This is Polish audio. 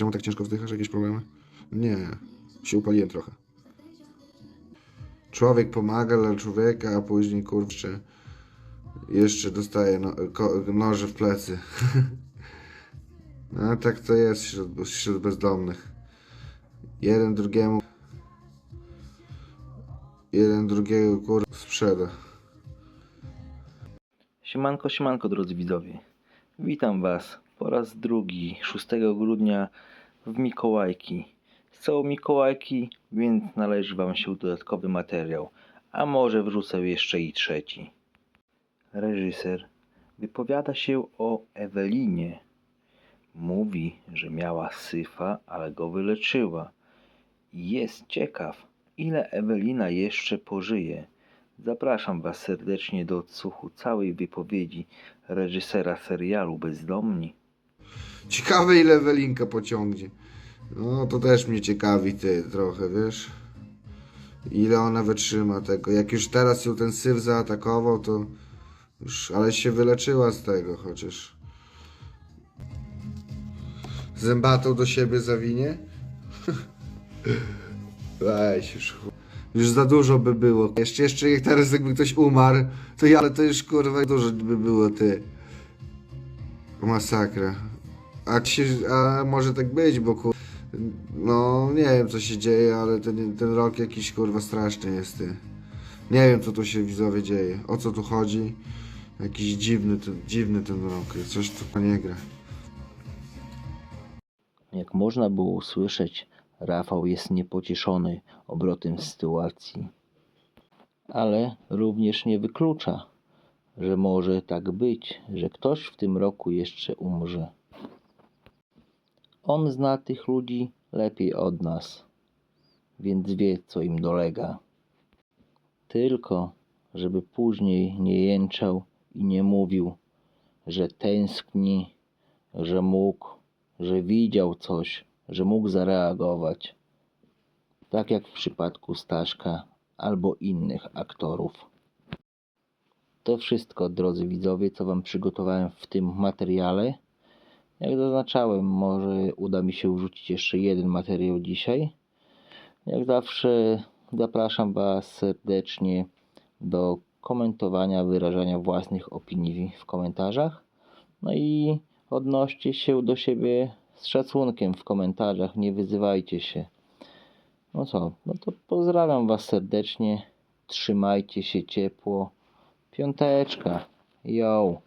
Czemu tak ciężko wdychasz? Jakieś problemy? Nie, się upaliłem trochę. Człowiek pomaga dla człowieka, a później kurczę jeszcze dostaje no, noże w plecy. no tak to jest wśród, wśród bezdomnych. Jeden drugiemu jeden drugiego kur sprzeda. Siemanko, siemanko drodzy widzowie. Witam Was po raz drugi 6 grudnia w Mikołajki. Są Mikołajki, więc należy Wam się dodatkowy materiał, a może wrzucę jeszcze i trzeci. Reżyser wypowiada się o Ewelinie. Mówi, że miała syfa, ale go wyleczyła. Jest ciekaw, ile Ewelina jeszcze pożyje. Zapraszam Was serdecznie do odsłuchu całej wypowiedzi reżysera serialu Bezdomni. Ciekawe ile Welinka pociągnie. No to też mnie ciekawi ty trochę, wiesz? Ile ona wytrzyma tego. Jak już teraz ją ten syf zaatakował, to już, ale się wyleczyła z tego chociaż. Zębatą do siebie zawinie? Weź już Już za dużo by było. Jeszcze, jeszcze jak teraz jakby ktoś umarł, to ja, ale to już kurwa dużo by było ty. Masakra. A, a może tak być, bo kur... No, nie wiem co się dzieje, ale ten, ten rok jakiś kurwa straszny jest. Ty. Nie wiem co tu się widzowie dzieje. O co tu chodzi? Jakiś dziwny ten, dziwny ten rok. Coś tu nie gra. Jak można było usłyszeć, Rafał jest niepocieszony obrotem sytuacji. Ale również nie wyklucza, że może tak być, że ktoś w tym roku jeszcze umrze. On zna tych ludzi lepiej od nas, więc wie, co im dolega. Tylko, żeby później nie jęczał i nie mówił, że tęskni, że mógł, że widział coś, że mógł zareagować. Tak jak w przypadku Staszka albo innych aktorów. To wszystko, drodzy widzowie, co Wam przygotowałem w tym materiale. Jak zaznaczałem, może uda mi się wrzucić jeszcze jeden materiał dzisiaj. Jak zawsze zapraszam Was serdecznie do komentowania, wyrażania własnych opinii w komentarzach. No i odnoście się do siebie z szacunkiem w komentarzach, nie wyzywajcie się. No co, no to pozdrawiam Was serdecznie. Trzymajcie się ciepło. Piąteczka. Yo.